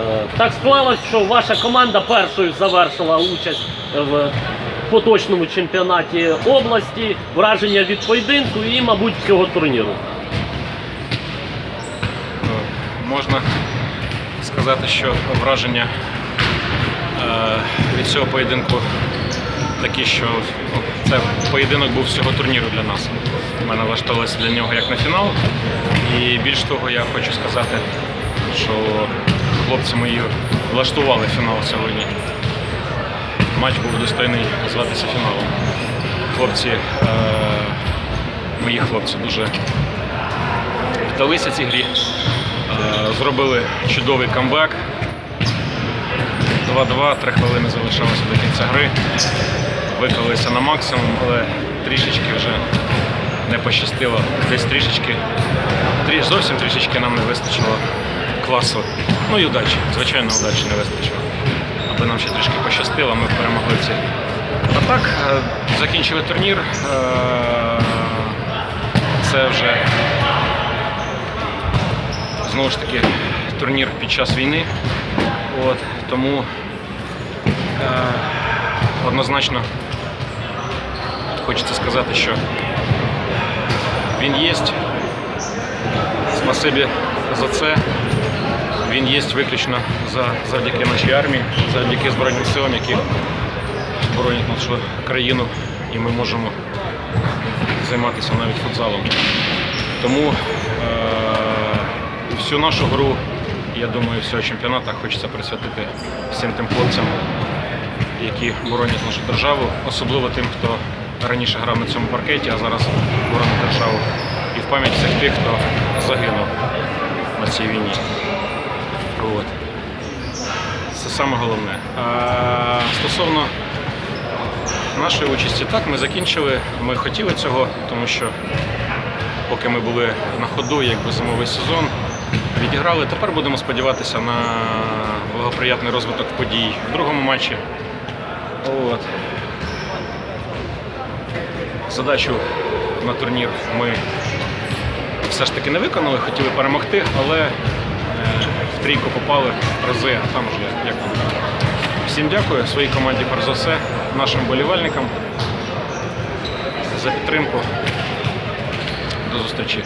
Е, Так склалось, що ваша команда першою завершила участь в поточному чемпіонаті області, враження від поєдинку і, мабуть, всього турніру. Ну, Можна сказати, що враження е, від цього поєдинку такі, що ну, це поєдинок був всього турніру для нас. Ми налаштовувалися для нього як на фінал. І більш того, я хочу сказати, що хлопці мої влаштували фінал сьогодні. Матч був достойний зватися фіналом. Хлопці, е, мої хлопці дуже вдалися цій грі. Е, Зробили чудовий камбек. 2-2, 3 хвилини залишалося до кінця гри. Виклалися на максимум, але трішечки вже не пощастило. Десь трішечки, трі, зовсім трішечки нам не вистачило класу. Ну і удачі, звичайно, удачі не вистачило. Аби нам ще трішки пощастило, ми перемогли ці. А так, е, закінчили турнір. Е, Це вже знову ж таки турнір під час війни. От, тому е, однозначно хочеться сказати, що він є. Спасибі за це. Він є виключно за, завдяки нашій армії, завдяки Збройним силам, які боронять нашу країну, і ми можемо займатися навіть футзалом. Тому е- всю нашу гру, я думаю, всього чемпіонату хочеться присвятити всім тим хлопцям, які боронять нашу державу, особливо тим, хто раніше грав на цьому паркеті, а зараз боронить державу. І в пам'ять всіх тих, хто загинув на цій війні. От. Це саме головне. А стосовно нашої участі, так, ми закінчили. Ми хотіли цього, тому що поки ми були на ходу, якби зимовий сезон, відіграли. Тепер будемо сподіватися на благоприятний розвиток подій в другому матчі. От. Задачу на турнір ми все ж таки не виконали, хотіли перемогти, але е, в трійку попали рази, а там вже як там. Всім дякую, своїй команді перш за все, нашим болівальникам за підтримку. До зустрічі.